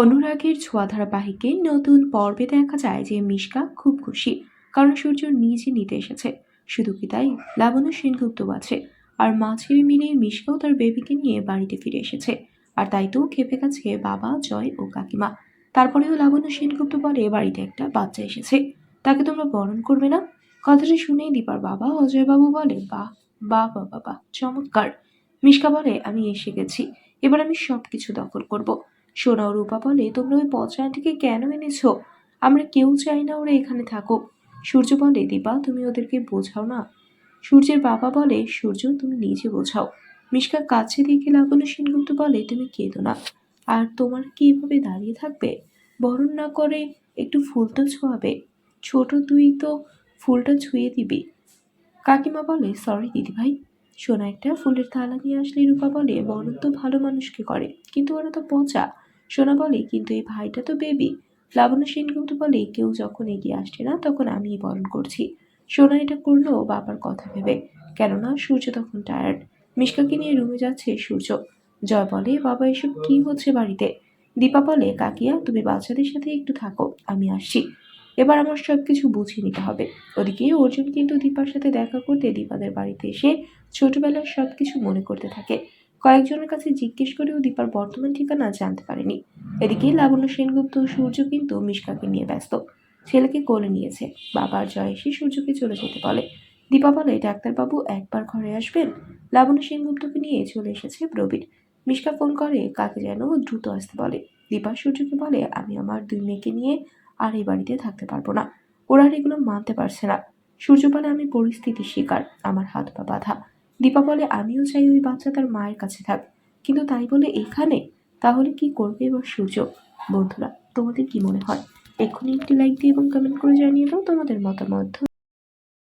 অনুরাগের ছোঁয়া ধারাবাহিকে নতুন পর্বে দেখা যায় যে মিশকা খুব খুশি, কারণ সূর্য নিজে নিতে এসেছে। শুধু কি তাই? লাবণ্য সেনগুপ্ত আছে, আর মা ছেলে মিলে মিশকাও তার বেবিকে নিয়ে বাড়িতে ফিরে এসেছে। আর তাই তো খেপে গেছে বাবা, জয় ও কাকিমা। তারপরেও লাবণ্য সেনগুপ্ত বলে বাড়িতে একটা বাচ্চা এসেছে। তাকে তোমরা বরণ করবে না? কথাটা শুনেই দীপার বাবা অজয়বাবু বলে, বাহ বাহ বাবা বাহ, চমৎকার। মিশকা বলে, আমি এসে গেছি। এবার আমি সব কিছু দখল করব। সোনা ও রূপা বলে, তোমরা ওই পচা কেন এনেছো? আমরা কেউ চাই না ওরা এখানে থাকুক। সূর্য বলে, দীপা, তুমি ওদেরকে বোঝাও না। সূর্যের বাবা বলে, সূর্য, তুমি নিজে বোঝাও। মিশকা কাছে দেখে লাবণ্য সেনগুপ্ত বলে, তুমি কেঁদো না। আর তোমার কি এভাবে দাঁড়িয়ে থাকবে? বরণ না করে একটু ফুল তো ছোঁয়াবে। ছোট তুই তো ফুলটা ছুঁয়ে দিবি। কাকিমা বলে, সরি দিদিভাই সোনা একটা ফুলের থালা নিয়ে আসলে রূপা বলে, বরণ তো ভালো মানুষকে করে, কিন্তু ওরা তো পচা। সোনা বলে, কিন্তু এই ভাইটা তো বেবি লাবণ্য সেনগুপ্ত বলে, কেউ যখন এগিয়ে আসছে না, তখন আমিই বরণ করছি। সোনা এটা করল বাবার কথা ভেবে। কেননা সূর্য তখন টায়ার্ড মিশকাকে নিয়ে রুমে যাচ্ছে সূর্য। জয় বলে, বাবা, এসব কি হচ্ছে বাড়িতে? দীপা বলে, কাকিয়া, তুমি বাচ্চাদের সাথে একটু থাকো, আমি আসছি। এবার আমার সব কিছু বুঝিয়ে নিতে হবে। ওদিকে অর্জুন কিন্তু দীপার সাথে দেখা করতে দীপাদের বাড়িতে এসে ছোটবেলার সব কিছু মনে করতে থাকে। কয়েকজনের কাছে জিজ্ঞেস করেও দীপার বর্তমান ঠিকানা জানতে পারেনি। এদিকে লাবণ্য সেনগুপ্ত সূর্য কিন্তু মিশকাকে নিয়ে ব্যস্ত। ছেলেকে কোলে নিয়েছে। বাবার জয় এসে সূর্যকে চলে যেতে বলে। দীপা বলে, ডাক্তারবাবু, একবার ঘরে আসবেন লাবণ্য সেনগুপ্তকে নিয়ে চলে এসেছে প্রবীর। মিশকা ফোন করে, কাকে যেন দ্রুত আসতে বলে দীপা সূর্যকে বলে, আমি আমার দুই মেয়েকে নিয়ে আর এই বাড়িতে থাকতে পারব না। ওরা এগুলো মানতে পারছে না। সূর্য বলে, আমি পরিস্থিতির শিকার। আমার হাত পা বাঁধা। দীপা বলে, আমিও চাই ওই বাচ্চা তার মায়ের কাছে থাক। কিন্তু তাই বলে এখানে? তাহলে কি করবে এবার সুযোগ? বন্ধুরা, তোমাদের কি মনে হয়? এখনই একটি লাইক দিয়ে এবং কমেন্ট করে জানিয়ে দাও তোমাদের মতামত।